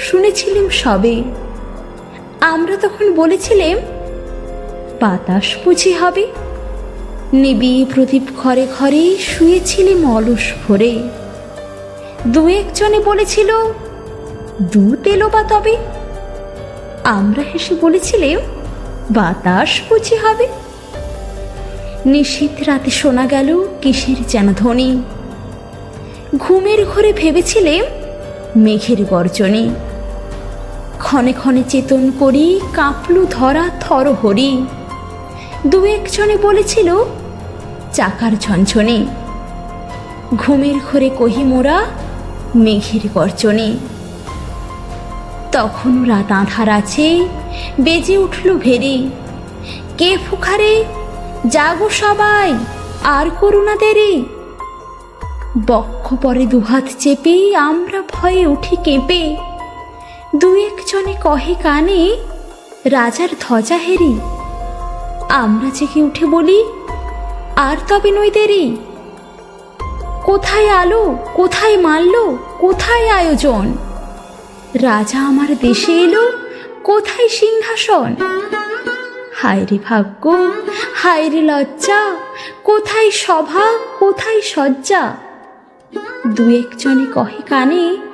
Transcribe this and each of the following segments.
শুনেছিলাম সবে। আমরা তখন বলেছিলেম, বাতাস বুঝি হবে। নিবিয়ে প্রদীপ ঘরে ঘরে শুয়েছিলেম অলস ভরে। দু একজনে বলেছিল দুধ এলো বা তবে? আমরা হেসে বলেছিলেম, বাতাস বুঝি হবে। নিশীত রাতে শোনা গেল কিসের যেন ধ্বনি। ঘুমের ঘরে ভেবেছিলেম, মেঘের গর্জনে। ক্ষণে ক্ষণে চেতন করি, কাঁপলু ধরা থর হরি দু একজনে বলেছিল, চাকার ঝনঝনে। ঘুমের ঘরে কহি মোরা, মেঘের গর্জনে। তখনও রাত আধার আছে, বেজে উঠল ভেরি। কে ফুখারে জাগো সবাই, আর করুণা দেরি। বক্ষ পরে দুহাত চেপে আমরা ভয়ে উঠি কেঁপে। দু একজনে কহে কানে, রাজার ধ্বজা হেরি। আমরা জেগে উঠে বলি, আর তবে নই দেরি। কোথায় আলো, কোথায় মারল কোথায় আয়োজন? রাজা আমার দেশে এলো, কোথায় সিংহাসন? হায় রে ভাগ্য হায় রে লজ্জা, কোথায় সভা, কোথায় সজ্জা দু একজনে কহে কানে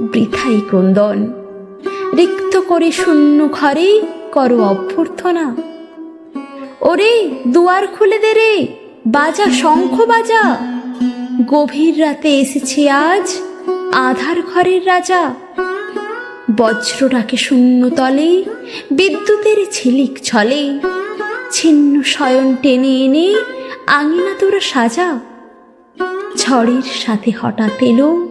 বৃথাই ক্রন্দন। রিক্ত করে শূন্য ঘরে করো অভ্যর্থনা। ওরে দুয়ার খুলে দে রে, বাজা শঙ্খ বাজা। গভীর রাতে এসেছে আজ আধার ঘরের রাজা। বজ্র ডাকে শূন্য তলে, বিদ্যুতের ছিলিক ছলে। ছিন্ন শয়ন টেনে এনে আঙিনা তোরা সাজা। ঝড়ের সাথে হঠাৎ এলো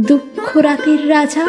দুঃখ রাতের রাজা